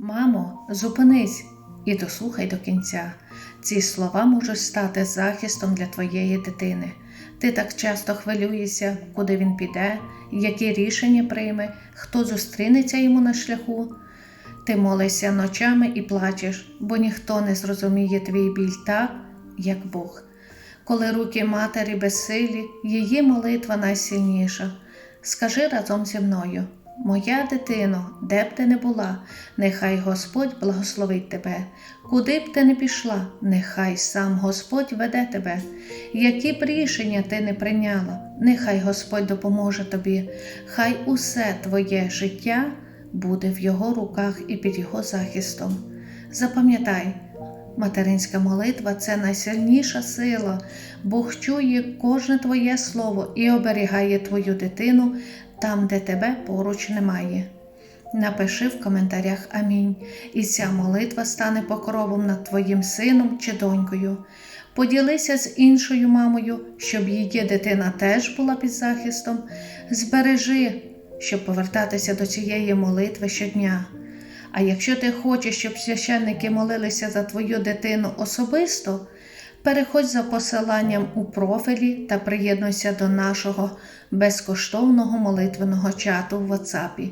Мамо, зупинись і дослухай до кінця. Ці слова можуть стати захистом для твоєї дитини. Ти так часто хвилюєшся, куди він піде, які рішення прийме, хто зустрінеться йому на шляху. Ти молишся ночами і плачеш, бо ніхто не зрозуміє твій біль так, як Бог. Коли руки матері безсилі, її молитва найсильніша. Скажи разом зі мною, моя дитино, де б ти не була, нехай Господь благословить тебе, куди б ти не пішла, нехай сам Господь веде тебе. Які б рішення ти не прийняла, нехай Господь допоможе тобі, хай усе твоє життя буде в Його руках і під Його захистом. Запам'ятай, Материнська молитва це найсильніша сила. Бог чує кожне твоє слово і оберігає твою дитину там, де тебе поруч немає. Напиши в коментарях Амінь, і ця молитва стане покровом над твоїм сином чи донькою. Поділися з іншою мамою, щоб її дитина теж була під захистом. Збережи, щоб повертатися до цієї молитви щодня. А якщо ти хочеш, щоб священники молилися за твою дитину особисто, переходь за посиланням у профілі та приєднуйся до нашого безкоштовного молитвеного чату в WhatsApp.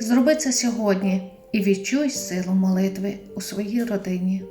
Зроби це сьогодні і відчуй силу молитви у своїй родині.